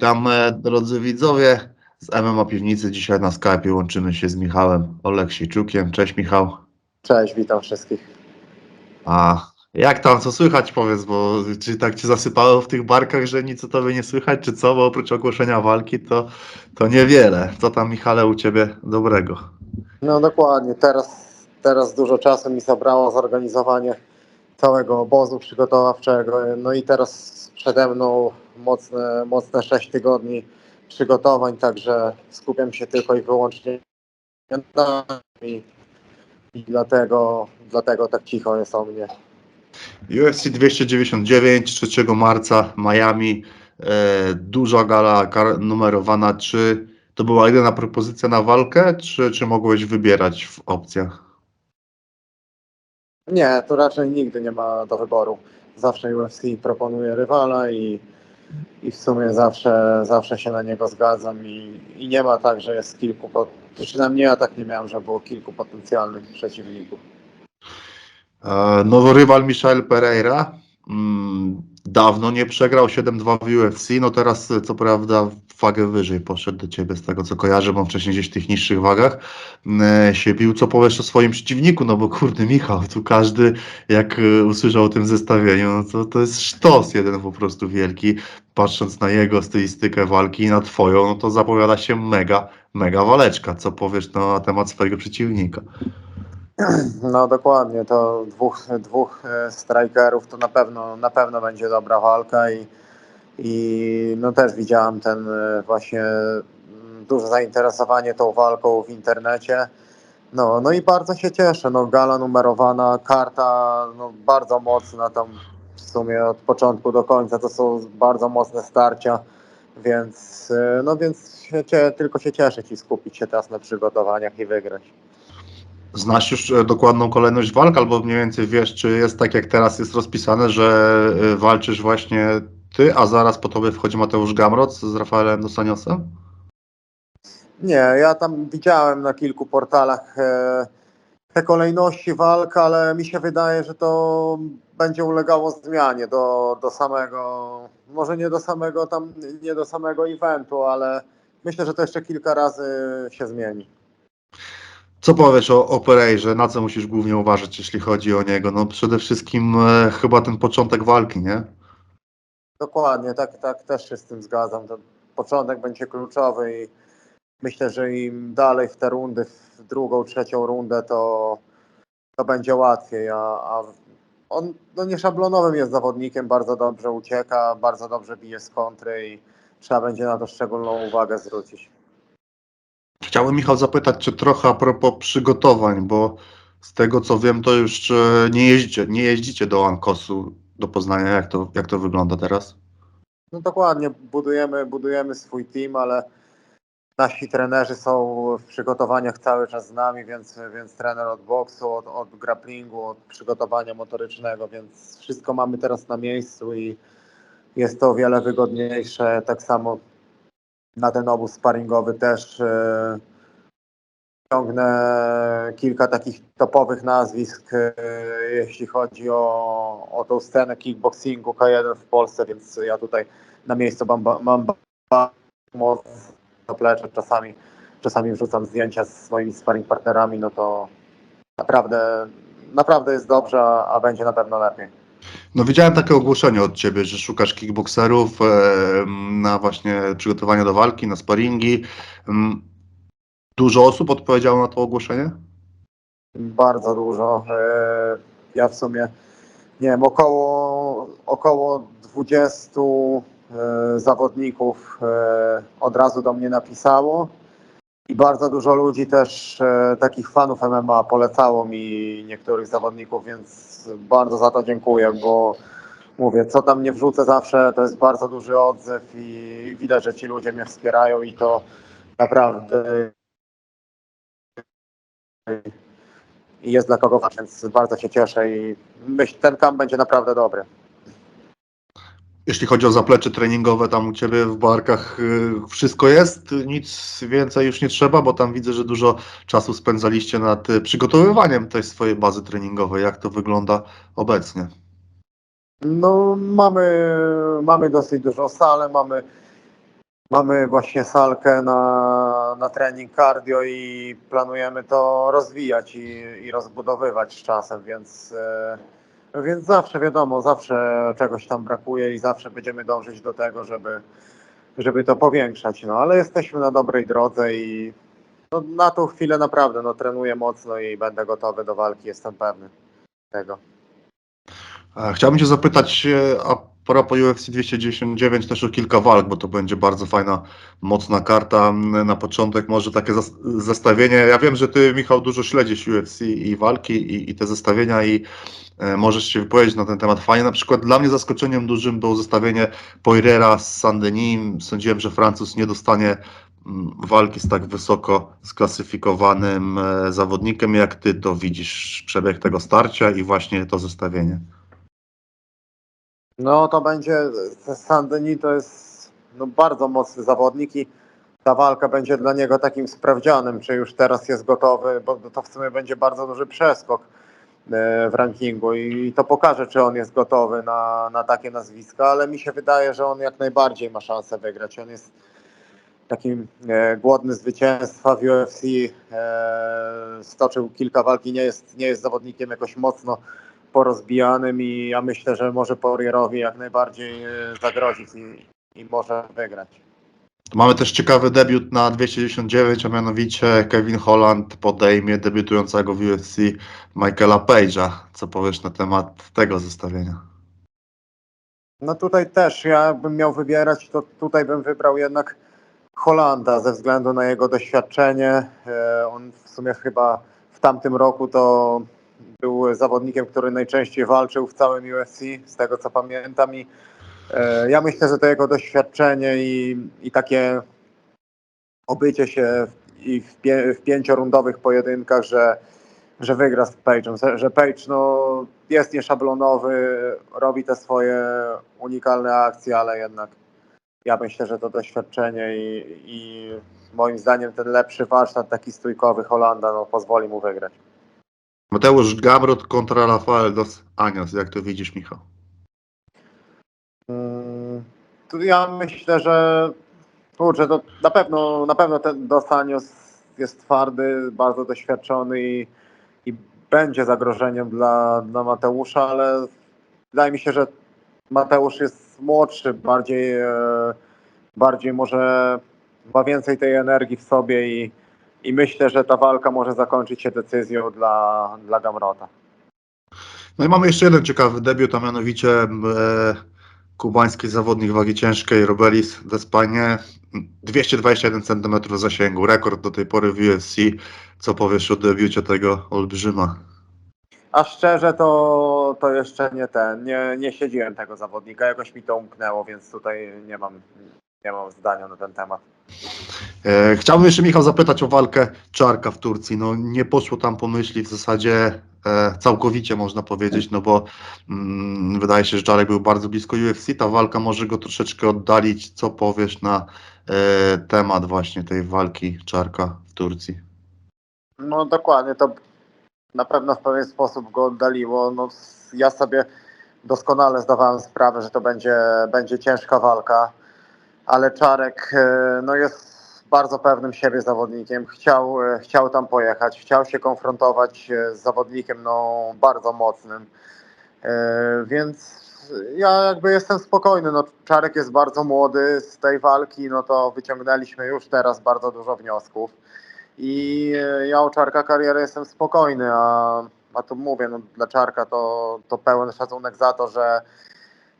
Witam drodzy widzowie z MMA Piwnicy. Dzisiaj na Skype łączymy się z Michałem Oleksiejczukiem. Cześć Michał. Cześć, witam wszystkich. A jak tam, co słychać powiedz, bo czy tak cię zasypało w tych barkach, że nic o tobie nie słychać, czy co, bo oprócz ogłoszenia walki to, to niewiele. Co tam Michale u ciebie dobrego? No dokładnie, teraz, teraz dużo czasu mi zabrało zorganizowanie całego obozu przygotowawczego. No i teraz przede mną mocne, mocne 6 tygodni przygotowań, także skupiam się tylko i wyłącznie na i, i dlatego, dlatego tak cicho jest o mnie. UFC 299, 3 marca, Miami. E, duża gala numerowana. Czy to była jedyna propozycja na walkę, czy, czy mogłeś wybierać w opcjach? Nie, to raczej nigdy nie ma do wyboru. Zawsze UFC proponuje rywala i, i w sumie zawsze, zawsze się na niego zgadzam i, i nie ma tak, że jest kilku, przynajmniej ja tak nie miałem, że było kilku potencjalnych przeciwników. E, Nowy rywal Michel Pereira. Mm, Dawno nie przegrał 7-2 w UFC. No teraz e, co prawda wagę wyżej poszedł do ciebie z tego co kojarzę, bo wcześniej gdzieś w tych niższych wagach e, się bił. Co powiesz o swoim przeciwniku? No bo kurde Michał, tu każdy jak e, usłyszał o tym zestawieniu, no to, to jest sztos jeden po prostu wielki. Patrząc na jego stylistykę walki i na twoją, no to zapowiada się mega, mega waleczka. Co powiesz no, na temat swojego przeciwnika? No dokładnie, to dwóch, dwóch e, to na pewno, na pewno będzie dobra walka i, i no też widziałem ten e, właśnie mm, duże zainteresowanie tą walką w internecie. No, no i bardzo się cieszę. No, gala numerowana, karta no, bardzo mocna, tam w sumie od początku do końca to są bardzo mocne starcia, więc, e, no, więc się, tylko się cieszyć i skupić się teraz na przygotowaniach i wygrać. Znasz już e, dokładną kolejność walk, albo mniej więcej wiesz, czy jest tak jak teraz jest rozpisane, że e, walczysz właśnie ty, a zaraz po tobie wchodzi Mateusz Gamrot z Rafaelem Dostaniosem? Nie, ja tam widziałem na kilku portalach e, te kolejności walk, ale mi się wydaje, że to będzie ulegało zmianie do, do samego, może nie do samego tam, nie do samego eventu, ale myślę, że to jeszcze kilka razy się zmieni. Co powiesz o Operejrze? Na co musisz głównie uważać, jeśli chodzi o niego? No przede wszystkim e, chyba ten początek walki, nie? Dokładnie, tak, tak też się z tym zgadzam. Ten początek będzie kluczowy i myślę, że im dalej w te rundy, w drugą, trzecią rundę, to, to będzie łatwiej. A, a on no nieszablonowym jest zawodnikiem, bardzo dobrze ucieka, bardzo dobrze bije z kontry i trzeba będzie na to szczególną uwagę zwrócić. Chciałbym Michał zapytać, czy trochę a propos przygotowań, bo z tego co wiem, to już e, nie jeździcie, nie jeździcie do Ankosu, do Poznania. Jak to, jak to wygląda teraz? No dokładnie, budujemy, budujemy swój team, ale nasi trenerzy są w przygotowaniach cały czas z nami, więc, więc trener od boksu, od, od grapplingu, od przygotowania motorycznego, więc wszystko mamy teraz na miejscu i jest to o wiele wygodniejsze. Tak samo na ten obóz sparingowy też e, ciągnę kilka takich topowych nazwisk, e, jeśli chodzi o, o tą scenę kickboxingu K1 w Polsce, więc ja tutaj na miejscu mam, mam mocno zaplecze, czasami, czasami wrzucam zdjęcia z moimi sparring partnerami, no to naprawdę, naprawdę jest dobrze, a będzie na pewno lepiej. No widziałem takie ogłoszenie od ciebie, że szukasz kickboxerów e, na właśnie przygotowania do walki, na sparingi. Mm, Dużo osób odpowiedziało na to ogłoszenie? Bardzo dużo. E, Ja w sumie, nie wiem, około, około 20 e, zawodników e, od razu do mnie napisało i bardzo dużo ludzi też, e, takich fanów MMA polecało mi niektórych zawodników, więc bardzo za to dziękuję, bo mówię, co tam nie wrzucę zawsze, to jest bardzo duży odzew i widać, że ci ludzie mnie wspierają i to naprawdę jest dla kogo więc bardzo się cieszę i myślę, ten kamp będzie naprawdę dobry. Jeśli chodzi o zaplecze treningowe, tam u ciebie w barkach y, wszystko jest, nic więcej już nie trzeba, bo tam widzę, że dużo czasu spędzaliście nad y, przygotowywaniem tej swojej bazy treningowej. Jak to wygląda obecnie? No mamy, mamy dosyć dużą salę, mamy Mamy właśnie salkę na, na trening cardio i planujemy to rozwijać i, i rozbudowywać z czasem, więc, e, więc zawsze wiadomo, zawsze czegoś tam brakuje i zawsze będziemy dążyć do tego, żeby, żeby to powiększać. No ale jesteśmy na dobrej drodze i no, na tą chwilę naprawdę no, trenuję mocno i będę gotowy do walki, jestem pewny tego. E, Chciałbym Cię zapytać e, a propos UFC 299 też o kilka walk, bo to będzie bardzo fajna, mocna karta. M, Na początek może takie zestawienie. Ja wiem, że Ty, Michał, dużo śledzisz UFC i walki i, i te zestawienia i e, możesz się wypowiedzieć na ten temat. Fajnie, na przykład dla mnie zaskoczeniem dużym było zestawienie Poiriera z Saint-Denis. Sądziłem, że Francuz nie dostanie mm, walki z tak wysoko sklasyfikowanym e, zawodnikiem. Jak Ty to widzisz, przebieg tego starcia i właśnie to zestawienie? No to będzie, Saint-Denis to jest no, bardzo mocny zawodnik i ta walka będzie dla niego takim sprawdzianem, czy już teraz jest gotowy, bo to w sumie będzie bardzo duży przeskok e, w rankingu i to pokaże, czy on jest gotowy na, na takie nazwiska, ale mi się wydaje, że on jak najbardziej ma szansę wygrać. On jest takim e, głodny zwycięstwa w UFC, e, stoczył kilka walki, nie jest, nie jest zawodnikiem jakoś mocno porozbijanym i ja myślę, że może Poirierowi jak najbardziej e, zagrozić i, i może wygrać. Mamy też ciekawy debiut na 299, a mianowicie Kevin Holland podejmie debiutującego w UFC Michaela Page'a. Co powiesz na temat tego zestawienia? No tutaj też, ja bym miał wybierać, to tutaj bym wybrał jednak Holanda ze względu na jego doświadczenie. E, On w sumie chyba w tamtym roku to był zawodnikiem, który najczęściej walczył w całym UFC, z tego co pamiętam. I e, ja myślę, że to jego doświadczenie i, i takie obycie się w, i w, pię, w pięciorundowych pojedynkach, że, że wygra z Page'em, że Page no, jest nieszablonowy, robi te swoje unikalne akcje, ale jednak ja myślę, że to doświadczenie i, i moim zdaniem ten lepszy warsztat taki stójkowy Holanda no, pozwoli mu wygrać. Mateusz Gamrot kontra Rafael dos Anjos. Jak to widzisz, Michał? Tu ja myślę, że kurczę, to na pewno, na pewno ten Dostanios jest twardy, bardzo doświadczony i, i będzie zagrożeniem dla, dla Mateusza, ale wydaje mi się, że Mateusz jest młodszy, bardziej, e, bardziej może ma więcej tej energii w sobie i, i myślę, że ta walka może zakończyć się decyzją dla, dla Gamrota. No i mamy jeszcze jeden ciekawy debiut, a mianowicie e, kubański zawodnik wagi ciężkiej Robelis Despanie. 221 cm zasięgu, rekord do tej pory w UFC. Co powiesz o debiucie tego olbrzyma? A szczerze to, to jeszcze nie ten, nie, nie śledziłem tego zawodnika, jakoś mi to umknęło, więc tutaj nie mam, nie mam zdania na ten temat. E, chciałbym jeszcze Michał zapytać o walkę Czarka w Turcji. No nie poszło tam po myśli w zasadzie e, całkowicie można powiedzieć, no bo mm, wydaje się, że Czarek był bardzo blisko UFC. Ta walka może go troszeczkę oddalić. Co powiesz na e, temat właśnie tej walki Czarka w Turcji? No dokładnie, to na pewno w pewien sposób go oddaliło. No, ja sobie doskonale zdawałem sprawę, że to będzie, będzie ciężka walka, ale Czarek e, no, jest bardzo pewnym siebie zawodnikiem. Chciał, e, chciał tam pojechać, chciał się konfrontować e, z zawodnikiem no, bardzo mocnym. E, Więc ja jakby jestem spokojny. No, Czarek jest bardzo młody z tej walki, no to wyciągnęliśmy już teraz bardzo dużo wniosków. I ja o Czarka karierę jestem spokojny, a, a tu mówię, no, dla Czarka to, to pełen szacunek za to, że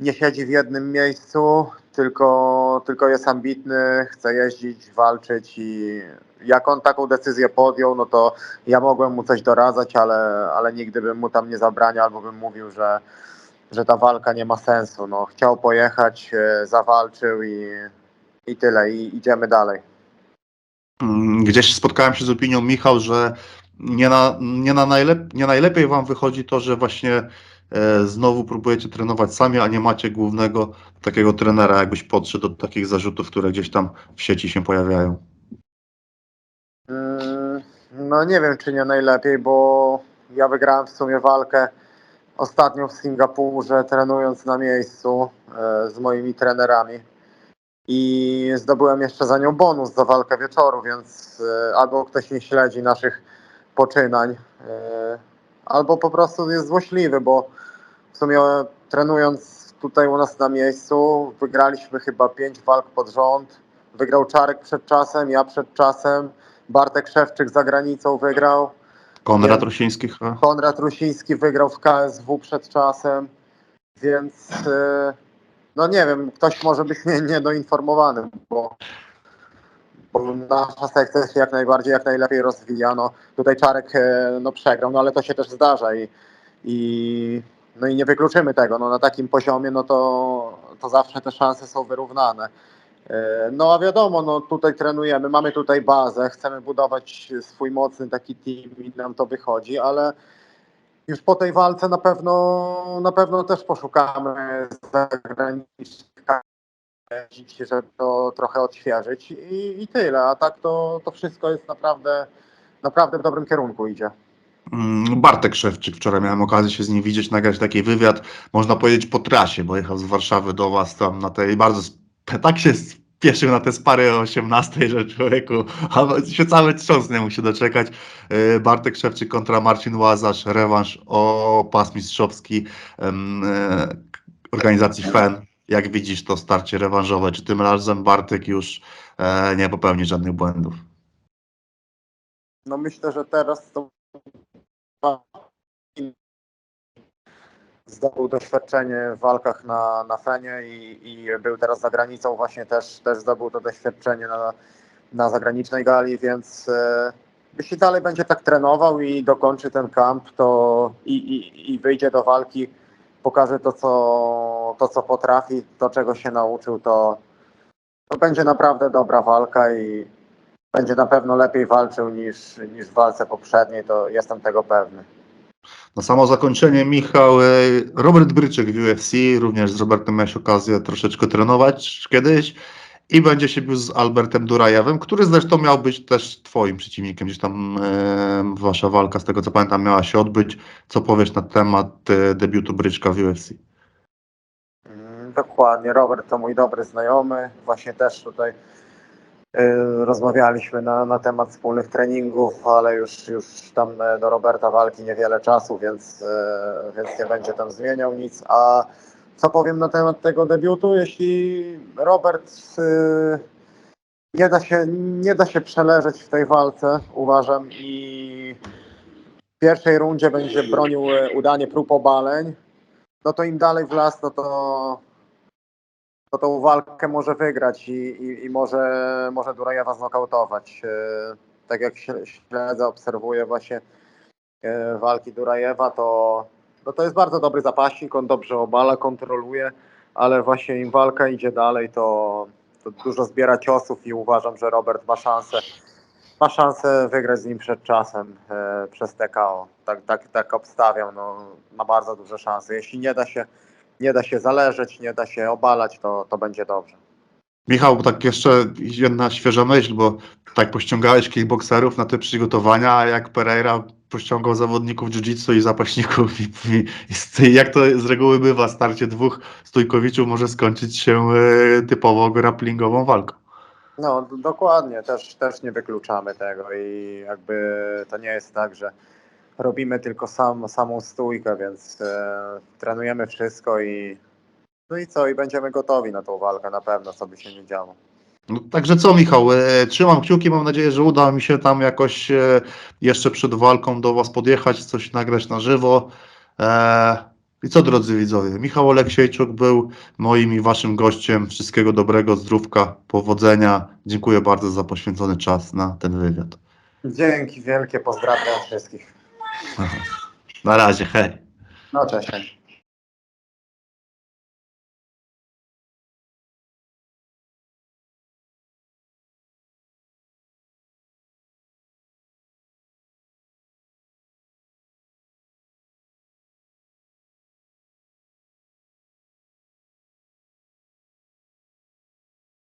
nie siedzi w jednym miejscu, tylko, tylko jest ambitny, chce jeździć, walczyć i jak on taką decyzję podjął, no to ja mogłem mu coś doradzać, ale, ale nigdy bym mu tam nie zabraniał albo bym mówił, że, że ta walka nie ma sensu. No, chciał pojechać, e, zawalczył i, i tyle, i idziemy dalej. Gdzieś spotkałem się z opinią Michał, że nie, na, nie, na najlep, nie najlepiej wam wychodzi to, że właśnie znowu próbujecie trenować sami, a nie macie głównego takiego trenera, jakbyś podszedł do takich zarzutów, które gdzieś tam w sieci się pojawiają. Mm, No nie wiem, czy nie najlepiej, bo ja wygrałem w sumie walkę ostatnio w Singapurze, trenując na miejscu e, z moimi trenerami. i zdobyłem jeszcze za nią bonus za walkę wieczoru, więc e, albo ktoś nie śledzi naszych poczynań, e, albo po prostu jest złośliwy, bo w sumie trenując tutaj u nas na miejscu, wygraliśmy chyba pięć walk pod rząd. Wygrał Czarek przed czasem, ja przed czasem, Bartek Szewczyk za granicą wygrał, Konrad chyba. Konrad Rusiński wygrał w KSW przed czasem, więc e, no nie wiem, ktoś może być nie, niedoinformowany, bo nasza sekcja się jak najbardziej, jak najlepiej rozwija. No, tutaj Czarek e, no, przegrał, no ale to się też zdarza i, i, no i nie wykluczymy tego. No, na takim poziomie no to, to zawsze te szanse są wyrównane. E, No a wiadomo, no tutaj trenujemy, mamy tutaj bazę, chcemy budować swój mocny taki team i nam to wychodzi, ale już po tej walce na pewno na pewno też poszukamy zagranicznych kazich, żeby to trochę odświeżyć i, i tyle, a tak to, to wszystko jest naprawdę naprawdę w dobrym kierunku idzie. Mm, Bartek Szewczyk, wczoraj miałem okazję się z nim widzieć, nagrać taki wywiad, można powiedzieć po trasie, bo jechał z Warszawy do was tam na tej bardzo, tak się spieszył na te spary o 18, że człowieku, a się cały trząs nie się doczekać. Yy, Bartek Szewczyk kontra Marcin Łazarz, rewanż o pas mistrzowski e, organizacji FEN. Jak widzisz to starcie rewanżowe, czy tym razem Bartek już e, nie popełni żadnych błędów? No myślę, że teraz to zdobył doświadczenie w walkach na, na Fenie i, i był teraz za granicą, właśnie też, też zdobył to doświadczenie na, na zagranicznej gali, więc e, jeśli dalej będzie tak trenował i dokończy ten kamp, to i, i, i wyjdzie do walki, pokaże to co, to, co potrafi, to czego się nauczył, to, to będzie naprawdę dobra walka i będzie na pewno lepiej walczył niż, niż w walce poprzedniej, to jestem tego pewny. Na samo zakończenie, Michał, e, Robert Bryczek w UFC, również z Robertem miałeś okazję troszeczkę trenować kiedyś i będzie się bił z Albertem Durajewem, który zresztą miał być też twoim przeciwnikiem, gdzieś tam e, wasza walka, z tego co pamiętam, miała się odbyć. Co powiesz na temat e, debiutu Bryczka w UFC? Mm, Dokładnie, Robert to mój dobry znajomy, właśnie też tutaj y, rozmawialiśmy na, na temat wspólnych treningów, ale już, już tam e, do Roberta walki niewiele czasu, więc, e, więc nie będzie tam zmieniał nic. A co powiem na temat tego debiutu, jeśli Robert y, nie da się, nie da się przeleżeć w tej walce, uważam, i w pierwszej rundzie będzie bronił e, udanie prób obaleń, no to im dalej w las, no to, to tą walkę może wygrać i, i, i może, może Durajewa znokautować. E, Tak jak śle- śledzę, obserwuję właśnie walki Durajewa, to, no to jest bardzo dobry zapaśnik, on dobrze obala, kontroluje, ale właśnie im walka idzie dalej, to, to dużo zbiera ciosów i uważam, że Robert ma szansę ma szansę wygrać z nim przed czasem e, przez TKO. Tak, tak, tak obstawiam. No, ma bardzo duże szanse. Jeśli nie da się, nie da się zależeć, nie da się obalać, to, to będzie dobrze. Michał, tak jeszcze jedna świeża myśl, bo tak pościągałeś kickboxerów na te przygotowania, jak Pereira pościągał zawodników jiu-jitsu i zapaśników i, i, jak to z reguły bywa, starcie dwóch stójkowiczów może skończyć się e, typowo grapplingową walką. No, dokładnie, też, też nie wykluczamy tego i jakby to nie jest tak, że robimy tylko sam, samą stójkę, więc e, trenujemy wszystko i no i co, i będziemy gotowi na tą walkę na pewno, co by się nie działo. No, także co Michał, e, trzymam kciuki, mam nadzieję, że uda mi się tam jakoś e, jeszcze przed walką do Was podjechać, coś nagrać na żywo. E, I co drodzy widzowie, Michał Oleksiejczuk był moim i Waszym gościem. Wszystkiego dobrego, zdrówka, powodzenia. Dziękuję bardzo za poświęcony czas na ten wywiad. Dzięki wielkie, pozdrawiam wszystkich. Na razie, hej. No cześć.